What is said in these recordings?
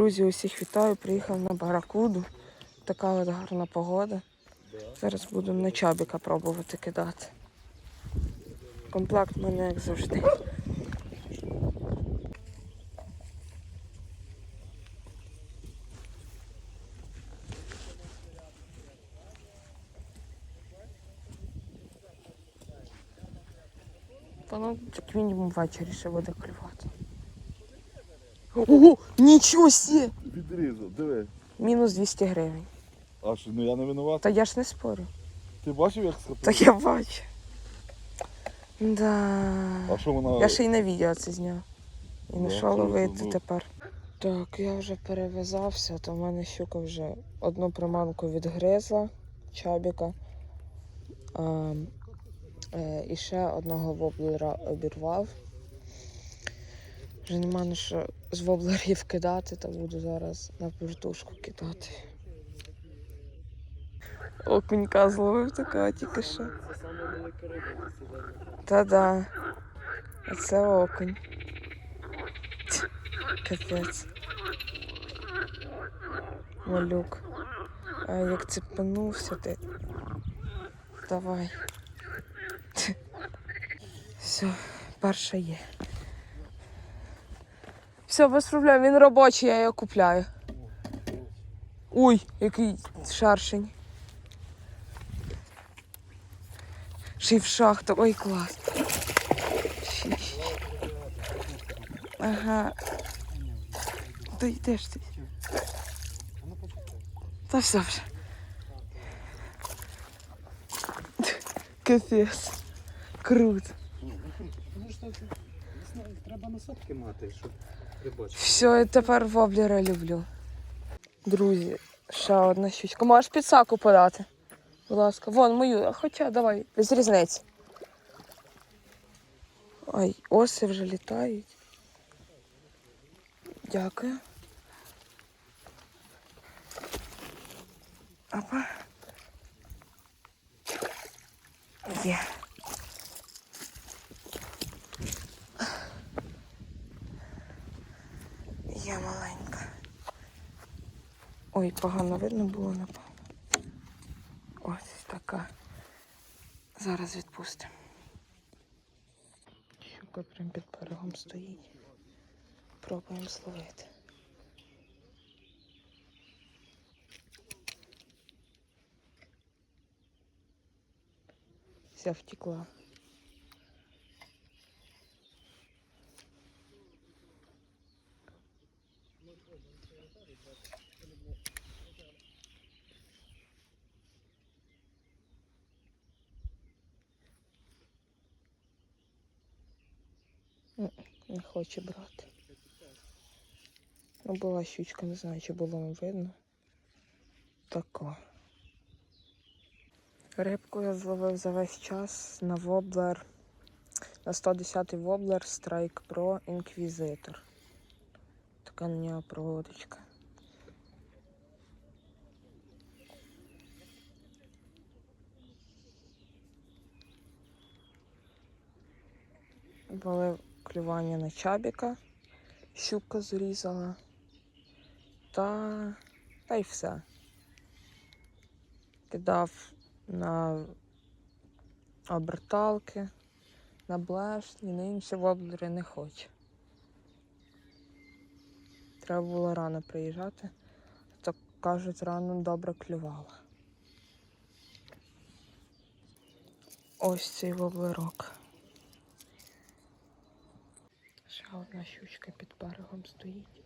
Друзі, усіх вітаю. Приїхав на Баракуду. Така от гарна погода. Зараз буду на чабіка пробувати кидати. Комплект в мене як завжди. Воно як мінімум ввечері ще буде клювати. Ого, нічого сі! Відрізав, диви. Мінус 200 гривень. А що, ну я не винуватий. Та я ж не спорю. Ти бачив, як схопив? Та я бачу. Да. А що вона. Я ще й на відео це зняв. І Да, на що ловити ну. тепер. Так, я вже перев'язався, то в мене щука вже одну приманку відгризла чабіка. А, е, і ще одного воблера обірвав. Вже нема на що з воблерів кидати, то буду зараз на вертушку кидати. Окунька зловив така тільки що. Та-да. Оце окунь. Капець. Малюк. А як цепанувся ти. Давай. Все, перша є. Все, без проблем, він робочий, я його купляю. Ой, який шаршень. Ще й в шахту. Ой, клас. Ага. Та йдеш ти. Та все вже. Капець. Круто. Не треба насадки мати, щоб. Все, я тепер воблера люблю. Друзі, ще одна щучка. Можеш підсаку подати? Будь ласка. Вон мою, хоча давай, без різниці. Ой, оси вже літають. Дякую. Опа. Є. Є маленька. Ой, погано видно було, напевно. Ось така. Зараз відпустимо. Щука прям під берегом стоїть. Пробуємо зловити. Вся втекла. Не хоче брати. Ну, була щучка, не знаю, чи було видно. Тако. Рибку я зловив за весь час на воблер. На 110-й воблер Strike Pro Inquisitor. Така на нього проводочка. Були клювання на чабіка, щука зрізала. Та, та й все. Кидав на оберталки, на блешні, на інші воблери не хоче. Треба було рано приїжджати. Так кажуть, рано добре клювала. Ось цей воблерок. Ще одна щучка під берегом стоїть.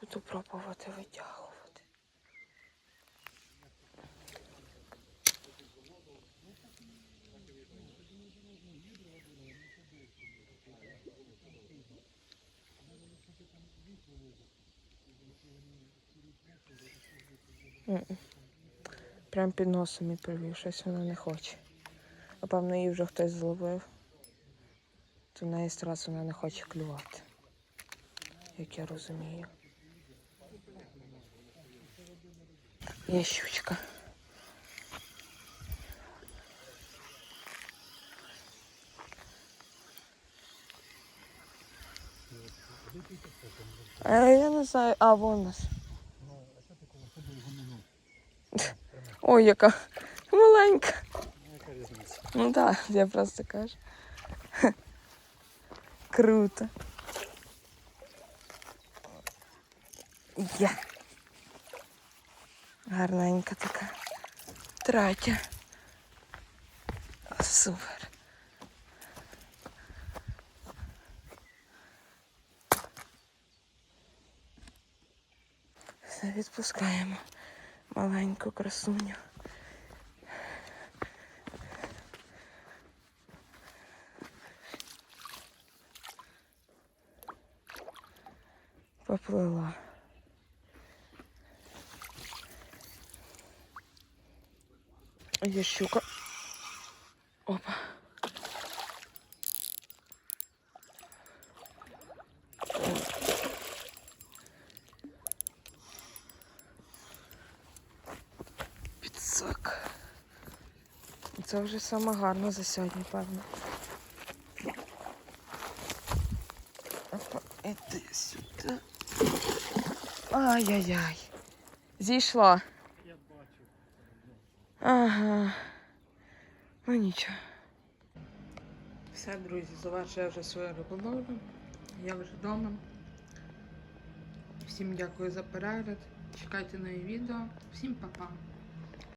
Буду пробувати витягувати. Прям під носом і привів, щось вона не хоче. Напевно, її вже хтось зловив. То в неї страс вона не хоче клювати. Як я розумію. Є щучка. Е, я не знаю, а вон а минув? Ой, яка маленька. Ну так, я просто кажу. Круто. Є. Гарненька така. Третя. Супер. Все відпускаємо маленьку красуню. Поплила. Є щука. Опа. Підсак. Це вже саме гарно за сьогодні, певно. Опа, іди сюди. Ай-яй-яй. Зійшла. Я бачу. Ага. Ну нічого. Все, друзі, завершую вже свою риболовлю. Я вже вдома. Всім дякую за перегляд. Чекайте нові відео. Всім па-па.